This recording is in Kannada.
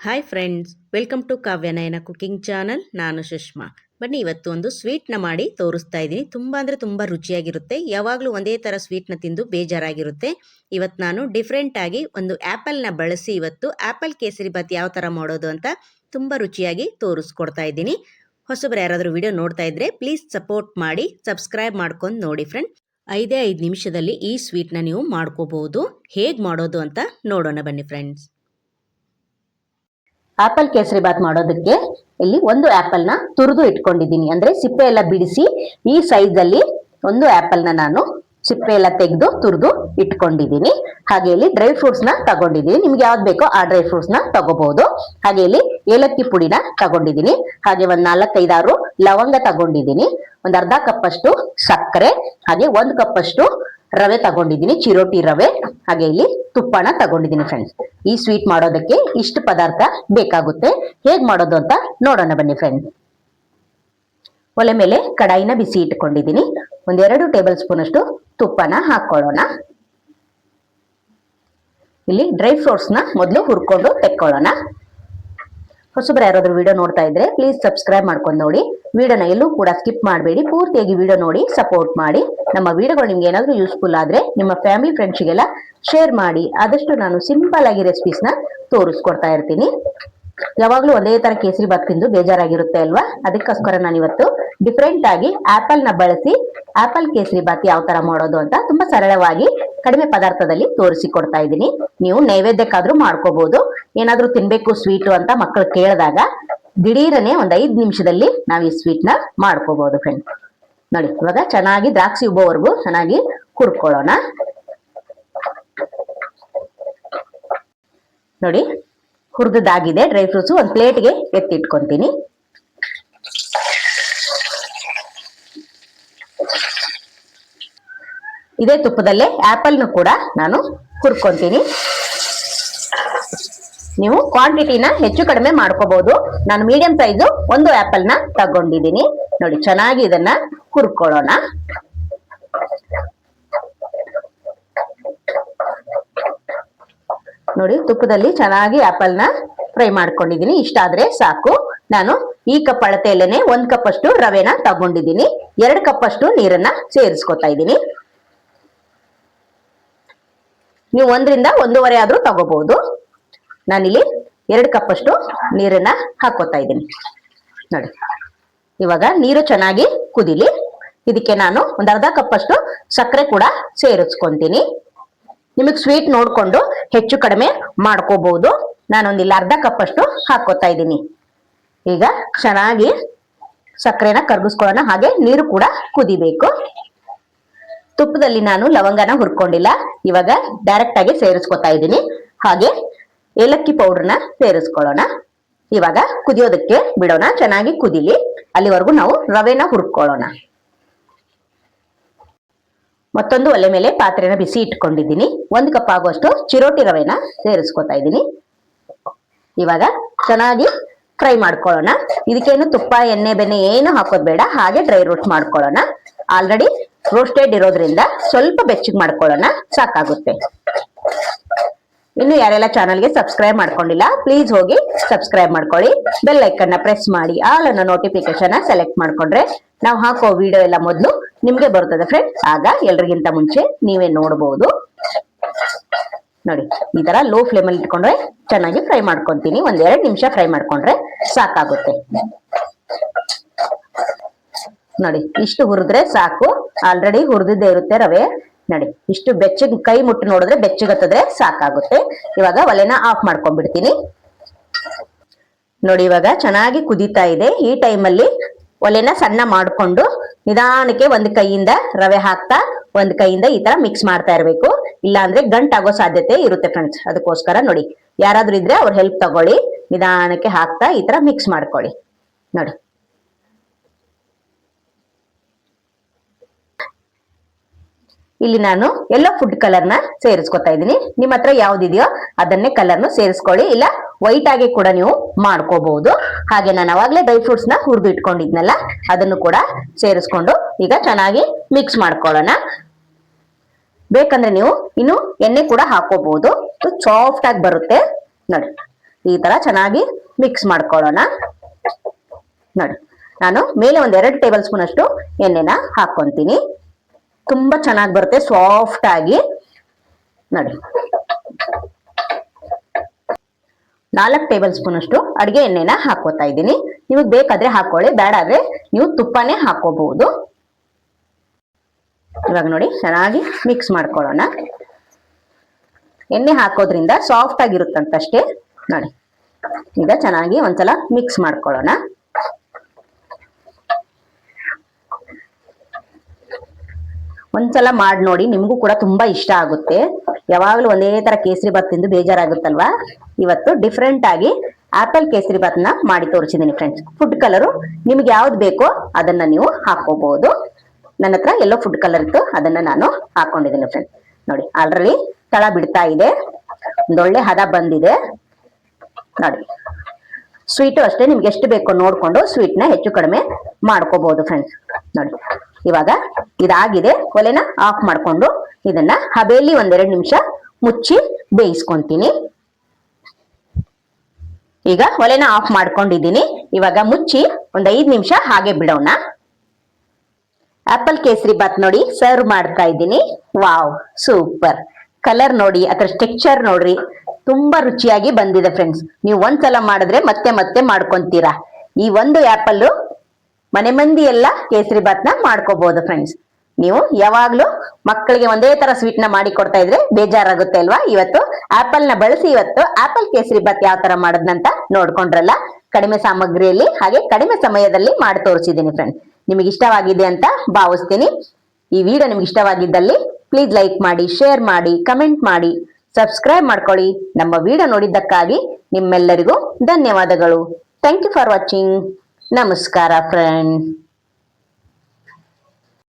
Hi friends welcome to Kavyanayana cooking channel ನಾನು ಸುಷ್ಮಾ ಬನ್ನಿ, ಇವತ್ತು ಒಂದು ಸ್ವೀಟ್ನ ಮಾಡಿ ತೋರಿಸ್ತಾ ಇದ್ದೀನಿ. ತುಂಬ ಅಂದರೆ ತುಂಬ ರುಚಿಯಾಗಿರುತ್ತೆ. ಯಾವಾಗಲೂ ಒಂದೇ ಥರ ಸ್ವೀಟ್ನ ತಿಂದು ಬೇಜಾರಾಗಿರುತ್ತೆ. ಇವತ್ತು ನಾನು ಡಿಫ್ರೆಂಟಾಗಿ ಒಂದು ಆ್ಯಪಲ್ನ ಬಳಸಿ ಇವತ್ತು ಆ್ಯಪಲ್ ಕೇಸರಿ ಬಾತ್ ಯಾವ ಥರ ಮಾಡೋದು ಅಂತ ತುಂಬ ರುಚಿಯಾಗಿ ತೋರಿಸ್ಕೊಡ್ತಾ ಇದ್ದೀನಿ. ಹೊಸಬ್ರು ಯಾರಾದರೂ ವಿಡಿಯೋ ನೋಡ್ತಾ ಇದ್ದರೆ ಪ್ಲೀಸ್ ಸಪೋರ್ಟ್ ಮಾಡಿ ಸಬ್ಸ್ಕ್ರೈಬ್ ಮಾಡ್ಕೊಂಡು ನೋಡಿ ಫ್ರೆಂಡ್ ಐದೇ ಐದು ನಿಮಿಷದಲ್ಲಿ ಈ ಸ್ವೀಟ್ನ ನೀವು ಮಾಡ್ಕೋಬಹುದು ಹೇಗೆ ಮಾಡೋದು ಅಂತ ನೋಡೋಣ ಬನ್ನಿ ಫ್ರೆಂಡ್ಸ್ ಆಪಲ್ ಕೇಸರಿ ಬಾತ್ ಮಾಡೋದಕ್ಕೆ ಇಲ್ಲಿ ಒಂದು ಆಪಲ್ನ ತುರಿದು ಇಟ್ಕೊಂಡಿದ್ದೀನಿ. ಅಂದ್ರೆ ಸಿಪ್ಪೆ ಎಲ್ಲ ಬಿಡಿಸಿ ಈ ಸೈಜ್ ಅಲ್ಲಿ ಒಂದು ಆಪಲ್ನ ನಾನು ಸಿಪ್ಪೆ ಎಲ್ಲ ತೆಗೆದು ತುರಿದು ಇಟ್ಕೊಂಡಿದ್ದೀನಿ. ಹಾಗೆ ಇಲ್ಲಿ ಡ್ರೈ ಫ್ರೂಟ್ಸ್ನ ತಗೊಂಡಿದ್ದೀನಿ. ನಿಮ್ಗೆ ಯಾವ್ದು ಬೇಕೋ ಆ ಡ್ರೈ ಫ್ರೂಟ್ಸ್ನ ತಗೋಬಹುದು ಹಾಗೆ ಇಲ್ಲಿ ಏಲಕ್ಕಿ ಪುಡಿನ ತಗೊಂಡಿದ್ದೀನಿ. ಹಾಗೆ ಒಂದ್ ನಾಲ್ಕೈದಾರು ಲವಂಗ ತಗೊಂಡಿದ್ದೀನಿ. ಒಂದ್ ಅರ್ಧ ಕಪ್ ಅಷ್ಟು ಸಕ್ಕರೆ, ಹಾಗೆ ಒಂದ್ ಕಪ್ ಅಷ್ಟು ರವೆ ತಗೊಂಡಿದ್ದೀನಿ, ಚಿರೋಟಿ ರವೆ, ಹಾಗೆ ಇಲ್ಲಿ ತುಪ್ಪನ ತಗೊಂಡಿದ್ದೀನಿ ಫ್ರೆಂಡ್ಸ್ ಈ ಸ್ವೀಟ್ ಮಾಡೋದಕ್ಕೆ ಇಷ್ಟು ಪದಾರ್ಥ ಬೇಕಾಗುತ್ತೆ. ಹೇಗ್ ಮಾಡೋದು ಅಂತ ನೋಡೋಣ ಬನ್ನಿ ಫ್ರೆಂಡ್ಸ್ ಒಲೆ ಮೇಲೆ ಕಡಾಯಿನ ಬಿಸಿ ಇಟ್ಕೊಂಡಿದ್ದೀನಿ. ಒಂದೆರಡು ಟೇಬಲ್ ಸ್ಪೂನ್ ಅಷ್ಟು ತುಪ್ಪನ ಹಾಕೊಳ್ಳೋಣ ಇಲ್ಲಿ ಡ್ರೈ ಫ್ರೂಟ್ಸ್ನ ಮೊದಲು ಹುರ್ಕೊಂಡು ತೆಕ್ಕೊಳ್ಳೋಣ. ಹೊಸಬ್ರು ಯಾರಾದ್ರೂ ವಿಡಿಯೋ ನೋಡ್ತಾ ಇದ್ರೆ ಪ್ಲೀಸ್ ಸಬ್ಸ್ಕ್ರೈಬ್ ಮಾಡ್ಕೊಂಡು ನೋಡಿ. ವಿಡಿಯೋನ ಎಲ್ಲೂ ಕೂಡ ಸ್ಕಿಪ್ ಮಾಡಬೇಡಿ. ಪೂರ್ತಿಯಾಗಿ ವಿಡಿಯೋ ನೋಡಿ ಸಪೋರ್ಟ್ ಮಾಡಿ. ನಮ್ಮ ವಿಡಿಯೋಗಳು ನಿಮ್ಗೆ ಏನಾದರೂ ಯೂಸ್ಫುಲ್ ಆದ್ರೆ ನಿಮ್ಮ ಫ್ಯಾಮಿಲಿ ಫ್ರೆಂಡ್ಸ್ಗೆಲ್ಲ ಶೇರ್ ಮಾಡಿ. ಆದಷ್ಟು ನಾನು ಸಿಂಪಲ್ ಆಗಿ ರೆಸಿಪೀಸ್ನ ತೋರಿಸ್ಕೊಡ್ತಾ ಇರ್ತೀನಿ. ಯಾವಾಗ್ಲೂ ಒಂದೇ ತರ ಕೇಸರಿ ಬಾತ್ ತಿಂದು ಬೇಜಾರಾಗಿರುತ್ತೆ ಅಲ್ವಾ? ಅದಕ್ಕೋಸ್ಕರ ನಾನು ಇವತ್ತು ಡಿಫ್ರೆಂಟ್ ಆಗಿ ಆಪಲ್ನ ಬಳಸಿ ಆಪಲ್ ಕೇಸರಿ ಬಾತ್ ಯಾವ ತರ ಮಾಡೋದು ಅಂತ ತುಂಬಾ ಸರಳವಾಗಿ ಕಡಿಮೆ ಪದಾರ್ಥದಲ್ಲಿ ತೋರಿಸಿ ಕೊಡ್ತಾ ಇದ್ದೀನಿ. ನೀವು ನೈವೇದ್ಯಕ್ಕಾದ್ರೂ ಮಾಡ್ಕೋಬಹುದು ಏನಾದ್ರೂ ತಿನ್ಬೇಕು ಸ್ವೀಟು ಅಂತ ಮಕ್ಕಳು ಕೇಳಿದಾಗ ದಿಢೀರನೆ ಒಂದ್ ಐದ್ ನಿಮಿಷದಲ್ಲಿ ನಾವು ಈ ಸ್ವೀಟ್ನ ಮಾಡ್ಕೋಬಹುದು ಫ್ರೆಂಡ್ ನೋಡಿ, ಇವಾಗ ಚೆನ್ನಾಗಿ ದ್ರಾಕ್ಷಿ ಉಬ್ಬೋವರೆಗೂ ಚೆನ್ನಾಗಿ ಕುಡ್ಕೊಳ್ಳೋಣ ನೋಡಿ ಹುರಿದಾಗಿದೆ ಡ್ರೈ ಫ್ರೂಟ್ಸ್ ಒಂದು ಪ್ಲೇಟ್ಗೆ ಎತ್ತಿಟ್ಕೊಂತೀನಿ. ಇದೇ ತುಪ್ಪದಲ್ಲೇ ಆಪಲ್ನು ಕೂಡ ನಾನು ಹುರ್ಕೊಂತೀನಿ. ನೀವು ಕ್ವಾಂಟಿಟಿನ ಹೆಚ್ಚು ಕಡಿಮೆ ಮಾಡ್ಕೋಬಹುದು ನಾನು ಮೀಡಿಯಂ ಸೈಜು ಒಂದು ಆಪಲ್ನ ತಗೊಂಡಿದ್ದೀನಿ. ನೋಡಿ, ಚೆನ್ನಾಗಿ ಇದನ್ನ ಹುರ್ಕೊಳ್ಳೋಣ. ನೋಡಿ, ತುಪ್ಪದಲ್ಲಿ ಚೆನ್ನಾಗಿ ಆಪಲ್ನ ಫ್ರೈ ಮಾಡ್ಕೊಂಡಿದ್ದೀನಿ. ಇಷ್ಟಾದ್ರೆ ಸಾಕು. ನಾನು ಈ ಕಪ್ ಅಳತೆಯಲ್ಲೇನೆ ಒಂದ್ ಕಪ್ ಅಷ್ಟು ರವೆನ ತಗೊಂಡಿದ್ದೀನಿ. ಎರಡ್ ಕಪ್ ಅಷ್ಟು ನೀರನ್ನ ಸೇರಿಸ್ಕೊತಾ ಇದ್ದೀನಿ. ನೀವು ಒಂದರಿಂದ ಒಂದೂವರೆ ಆದ್ರೂ ತಗೋಬಹುದು. ನಾನಿಲ್ಲಿ ಎರಡು ಕಪ್ ಅಷ್ಟು ನೀರನ್ನ ಹಾಕೋತಾ ಇದ್ದೀನಿ. ನೋಡಿ, ಇವಾಗ ನೀರು ಚೆನ್ನಾಗಿ ಕುದಿಲಿ. ಇದಕ್ಕೆ ನಾನು ಒಂದ್ ಅರ್ಧ ಕಪ್ ಅಷ್ಟು ಸಕ್ಕರೆ ಕೂಡ ಸೇರಿಸ್ಕೊಂತೀನಿ. ನಿಮಗೆ ಸ್ವೀಟ್ ನೋಡ್ಕೊಂಡು ಹೆಚ್ಚು ಕಡಿಮೆ ಮಾಡ್ಕೋಬಹುದು ನಾನೊಂದಿಲ್ಲ ಅರ್ಧ ಕಪ್ ಅಷ್ಟು ಹಾಕೋತಾ ಇದ್ದೀನಿ. ಈಗ ಚೆನ್ನಾಗಿ ಸಕ್ಕರೆನ ಕರ್ಗಿಸ್ಕೊಳ್ಳೋಣ. ಹಾಗೆ ನೀರು ಕೂಡ ಕುದಿಬೇಕು. ತುಪ್ಪದಲ್ಲಿ ನಾನು ಲವಂಗನ ಹುರ್ಕೊಂಡಿಲ್ಲ. ಇವಾಗ ಡೈರೆಕ್ಟ್ ಆಗಿ ಸೇರಿಸ್ಕೊತಾ ಇದ್ದೀನಿ. ಹಾಗೆ ಏಲಕ್ಕಿ ಪೌಡರ್ನ ಸೇರಿಸ್ಕೊಳ್ಳೋಣ. ಇವಾಗ ಕುದಿಯೋದಕ್ಕೆ ಬಿಡೋಣ. ಚೆನ್ನಾಗಿ ಕುದಿಲಿ. ಅಲ್ಲಿವರೆಗೂ ನಾವು ರವೆನ ಹುರ್ಕೊಳ್ಳೋಣ. ಮತ್ತೊಂದು ಒಲೆ ಮೇಲೆ ಪಾತ್ರೆನ ಬಿಸಿ ಇಟ್ಕೊಂಡಿದ್ದೀನಿ. ಒಂದು ಕಪ್ ಆಗುವಷ್ಟು ಚಿರೋಟಿ ರವೆನ ಸೇರಿಸ್ಕೊತಾ ಇದ್ದೀನಿ. ಇವಾಗ ಚೆನ್ನಾಗಿ ಫ್ರೈ ಮಾಡ್ಕೊಳ್ಳೋಣ. ಇದಕ್ಕೇನು ತುಪ್ಪ, ಎಣ್ಣೆ, ಬೆಣ್ಣೆ ಏನು ಹಾಕೋದು ಬೇಡ. ಹಾಗೆ ಡ್ರೈ ರೋಸ್ಟ್ ಮಾಡ್ಕೊಳ್ಳೋಣ. ಆಲ್ರೆಡಿ ರೋಸ್ಟೆಡ್ ಇರೋದ್ರಿಂದ ಸ್ವಲ್ಪ ಬೆಚ್ಚಗೆ ಮಾಡ್ಕೊಳ್ಳೋಣ. ಸಾಕಾಗುತ್ತೆ. ಇನ್ನು ಯಾರೆಲ್ಲ ಚಾನಲ್ಗೆ ಸಬ್ಸ್ಕ್ರೈಬ್ ಮಾಡ್ಕೊಂಡಿಲ್ಲ ಪ್ಲೀಸ್ ಹೋಗಿ ಸಬ್ಸ್ಕ್ರೈಬ್ ಮಾಡ್ಕೊಳ್ಳಿ. ಬೆಲ್ನ ಪ್ರೆಸ್ ಮಾಡಿ ಆಲ್ ಅನ್ನೋ ನೋಟಿಫಿಕೇಶನ್ ಸೆಲೆಕ್ಟ್ ಮಾಡ್ಕೊಂಡ್ರೆ ನಾವು ಹಾಕೋ ವಿಡಿಯೋ ಎಲ್ಲ ಮೊದಲು ನಿಮ್ಗೆ ಬರ್ತದೆ ಫ್ರೆಂಡ್ ಆಗ ಎಲ್ರಿಗಿಂತ ಮುಂಚೆ ನೀವೇ ನೋಡಬಹುದು ನೋಡಿ, ಈ ತರ ಲೋ ಫ್ಲೇಮ್ ಅಲ್ಲಿ ಇಟ್ಕೊಂಡ್ರೆ ಚೆನ್ನಾಗಿ ಫ್ರೈ ಮಾಡ್ಕೊಂತೀನಿ. ಒಂದ್ ಎರಡ್ ನಿಮಿಷ ಫ್ರೈ ಮಾಡ್ಕೊಂಡ್ರೆ ಸಾಕಾಗುತ್ತೆ. ನೋಡಿ, ಇಷ್ಟು ಹುರಿದ್ರೆ ಸಾಕು. ಆಲ್ರೆಡಿ ಹುರಿದಿದ್ದೇ ಇರುತ್ತೆ ರವೆ. ನೋಡಿ. ಇಷ್ಟು ಬೆಚ್ಚಗ್ ಕೈ ಮುಟ್ಟು ನೋಡಿದ್ರೆ ಬೆಚ್ಚಗತ್ತದ್ರೆ ಸಾಕಾಗುತ್ತೆ. ಇವಾಗ ಒಲೆನ ಆಫ್ ಮಾಡ್ಕೊಂಡ್ಬಿಡ್ತೀನಿ. ನೋಡಿ ಇವಾಗ ಚೆನ್ನಾಗಿ ಕುದೀತಾ ಇದೆ. ಈ ಟೈಮಲ್ಲಿ ಒಲೆನ ಸಣ್ಣ ಮಾಡ್ಕೊಂಡು ನಿಧಾನಕ್ಕೆ ಒಂದ್ ಕೈಯಿಂದ ರವೆ ಹಾಕ್ತಾ, ಒಂದ್ ಕೈಯಿಂದ ಈ ತರ ಮಿಕ್ಸ್ ಮಾಡ್ತಾ ಇರ್ಬೇಕು. ಇಲ್ಲ ಅಂದ್ರೆ ಗಂಟ್ ಆಗೋ ಸಾಧ್ಯತೆ ಇರುತ್ತೆ ಫ್ರೆಂಡ್ಸ್ ಅದಕ್ಕೋಸ್ಕರ ನೋಡಿ. ಯಾರಾದ್ರೂ ಇದ್ರೆ ಅವ್ರ ಹೆಲ್ಪ್ ತಗೊಳ್ಳಿ. ನಿಧಾನಕ್ಕೆ ಹಾಕ್ತಾ ಈ ತರ ಮಿಕ್ಸ್ ಮಾಡ್ಕೊಳ್ಳಿ. ನೋಡಿ. ಇಲ್ಲಿ ನಾನು ಎಲ್ಲ ಫುಡ್ ಕಲರ್ನ ಸೇರಿಸ್ಕೊತಾ ಇದ್ದೀನಿ. ನಿಮ್ಮ ಹತ್ರ ಯಾವ್ದಿದೆಯೋ ಅದನ್ನೇ ಕಲರ್ನ ಸೇರಿಸ್ಕೊಳ್ಳಿ. ಇಲ್ಲ ವೈಟ್ ಆಗಿ ಕೂಡ ನೀವು ಮಾಡ್ಕೋಬಹುದು ಹಾಗೆ ನಾನು ಅವಾಗ್ಲೇ ಡ್ರೈ ಫ್ರೂಟ್ಸ್ನ ಹುರಿದು ಇಟ್ಕೊಂಡಿದ್ನಲ್ಲ, ಅದನ್ನು ಕೂಡ ಸೇರಿಸ್ಕೊಂಡು ಈಗ ಚೆನ್ನಾಗಿ ಮಿಕ್ಸ್ ಮಾಡ್ಕೊಳ್ಳೋಣ. ಬೇಕಂದ್ರೆ ನೀವು ಇನ್ನು ಎಣ್ಣೆ ಕೂಡ ಹಾಕೋಬಹುದು ಸಾಫ್ಟ್ ಆಗಿ ಬರುತ್ತೆ. ನೋಡಿ, ಈ ತರ ಚೆನ್ನಾಗಿ ಮಿಕ್ಸ್ ಮಾಡ್ಕೊಳ್ಳೋಣ. ನೋಡಿ, ನಾನು ಮೇಲೆ ಒಂದ್ ಎರಡು ಟೇಬಲ್ ಸ್ಪೂನ್ ಅಷ್ಟು ಎಣ್ಣೆನ ಹಾಕೊಂತೀನಿ ತುಂಬಾ ಚೆನ್ನಾಗಿ ಬರುತ್ತೆ ಸಾಫ್ಟ್ ಆಗಿ. ನೋಡಿ. ನಾಲ್ಕು ಟೇಬಲ್ ಸ್ಪೂನ್ ಅಷ್ಟು ಅಡಿಗೆ ಎಣ್ಣೆನ ಹಾಕೋತಾ ಇದ್ದೀನಿ. ನಿಮಗೆ ಬೇಕಾದ್ರೆ ಹಾಕೊಳ್ಳಿ ಬೇಡ ಆದ್ರೆ ನೀವು ತುಪ್ಪನೇ ಹಾಕೋಬಹುದು ಇವಾಗ ನೋಡಿ, ಚೆನ್ನಾಗಿ ಮಿಕ್ಸ್ ಮಾಡ್ಕೊಳ್ಳೋಣ. ಎಣ್ಣೆ ಹಾಕೋದ್ರಿಂದ ಸಾಫ್ಟ್ ಆಗಿರುತ್ತಂತಷ್ಟೇ. ನೋಡಿ. ಈಗ ಚೆನ್ನಾಗಿ ಒಂದ್ಸಲ ಮಿಕ್ಸ್ ಮಾಡ್ಕೊಳ್ಳೋಣ. ಒಂದ್ಸಲ ಮಾಡಿ ನೋಡಿ, ನಿಮಗೂ ಕೂಡ ತುಂಬಾ ಇಷ್ಟ ಆಗುತ್ತೆ. ಯಾವಾಗಲೂ ಒಂದೇ ತರ ಕೇಸರಿ ಬಾತ್ ತಿಂದು ಬೇಜಾರಾಗುತ್ತಲ್ವಾ? ಇವತ್ತು ಡಿಫ್ರೆಂಟ್ ಆಗಿ ಆಪಲ್ ಕೇಸರಿ ಬಾತ್ನ ಮಾಡಿ ತೋರಿಸಿದ್ದೀನಿ ಫ್ರೆಂಡ್ಸ್ ಫುಡ್ ಕಲರು ನಿಮ್ಗೆ ಯಾವ್ದು ಬೇಕೋ ಅದನ್ನ ನೀವು ಹಾಕೋಬಹುದು ನನ್ನ ಹತ್ರ ಎಲ್ಲೋ ಫುಡ್ ಕಲರ್ ಇತ್ತು, ಅದನ್ನ ನಾನು ಹಾಕೊಂಡಿದ್ದೀನಿ ಫ್ರೆಂಡ್ಸ್ ನೋಡಿ ಆಲ್ರೆಡಿ ತಳ ಬಿಡ್ತಾ ಇದೆ. ಒಂದೊಳ್ಳೆ ಹದ ಬಂದಿದೆ. ನೋಡಿ ಸ್ವೀಟು ಅಷ್ಟೇ ನಿಮ್ಗೆ ಎಷ್ಟು ಬೇಕೋ ನೋಡ್ಕೊಂಡು ಸ್ವೀಟ್ನ ಹೆಚ್ಚು ಕಡಿಮೆ ಮಾಡ್ಕೋಬಹುದು ಫ್ರೆಂಡ್ಸ್ ನೋಡಿ, ಇವಾಗ ಇದಾಗಿದೆ. ಒಲೆನ ಆಫ್ ಮಾಡ್ಕೊಂಡು ಇದನ್ನ ಹಬೆಯಲ್ಲಿ ಒಂದೆರಡು ನಿಮಿಷ ಮುಚ್ಚಿ ಬೇಯಿಸ್ಕೊಂತೀನಿ. ಈಗ ಒಲೆನ ಆಫ್ ಮಾಡ್ಕೊಂಡಿದ್ದೀನಿ. ಇವಾಗ ಮುಚ್ಚಿ ಒಂದ್ ಐದ್ ನಿಮಿಷ ಹಾಗೆ ಬಿಡೋಣ. ಆಪಲ್ ಕೇಸರಿ ಬಾತ್ ನೋಡಿ ಸರ್ವ್ ಮಾಡ್ತಾ ಇದ್ದೀನಿ. ವಾವ್ ಸೂಪರ್ ಕಲರ್ ನೋಡಿ, ಅದರ ಸ್ಟ್ರಕ್ಚರ್ ನೋಡ್ರಿ, ತುಂಬಾ ರುಚಿಯಾಗಿ ಬಂದಿದೆ ಫ್ರೆಂಡ್ಸ್ ನೀವು ಒಂದ್ಸಲ ಮಾಡಿದ್ರೆ ಮತ್ತೆ ಮತ್ತೆ ಮಾಡ್ಕೊಂತೀರಾ. ಈ ಒಂದು ಆಪಲ್ ಮನೆ ಮಂದಿ ಎಲ್ಲ ಕೇಸರಿ ಬಾತ್ನ ಮಾಡ್ಕೋಬಹುದು ಫ್ರೆಂಡ್ಸ್ ನೀವು ಯಾವಾಗ್ಲೂ ಮಕ್ಕಳಿಗೆ ಒಂದೇ ತರ ಸ್ವೀಟ್ನ ಮಾಡಿ ಕೊಡ್ತಾ ಇದ್ರೆ ಬೇಜಾರಾಗುತ್ತೆ ಅಲ್ವಾ? ಇವತ್ತು ಆಪಲ್ನ ಬಳಸಿ ಇವತ್ತು ಆಪಲ್ ಕೇಸರಿ ಬಾತ್ ಯಾವ ತರ ಮಾಡದ್ನಂತ ನೋಡ್ಕೊಂಡ್ರಲ್ಲ? ಕಡಿಮೆ ಸಾಮಗ್ರಿಯಲ್ಲಿ ಹಾಗೆ ಕಡಿಮೆ ಸಮಯದಲ್ಲಿ ಮಾಡಿ ತೋರಿಸಿದ್ದೀನಿ ಫ್ರೆಂಡ್ ನಿಮಗೆ ಇಷ್ಟವಾಗಿದೆ ಅಂತ ಭಾವಿಸ್ತೀನಿ. ಈ ವಿಡಿಯೋ ನಿಮ್ಗೆ ಇಷ್ಟವಾಗಿದ್ದಲ್ಲಿ ಪ್ಲೀಸ್ ಲೈಕ್ ಮಾಡಿ ಶೇರ್ ಮಾಡಿ ಕಮೆಂಟ್ ಮಾಡಿ ಸಬ್ಸ್ಕ್ರೈಬ್ ಮಾಡ್ಕೊಳ್ಳಿ. ನಮ್ಮ ವಿಡಿಯೋ ನೋಡಿದ್ದಕ್ಕಾಗಿ ನಿಮ್ಮೆಲ್ಲರಿಗೂ ಧನ್ಯವಾದಗಳು. ಥ್ಯಾಂಕ್ ಯು ಫಾರ್ ವಾಚಿಂಗ್ ನಮಸ್ಕಾರ ಫ್ರೆಂಡ್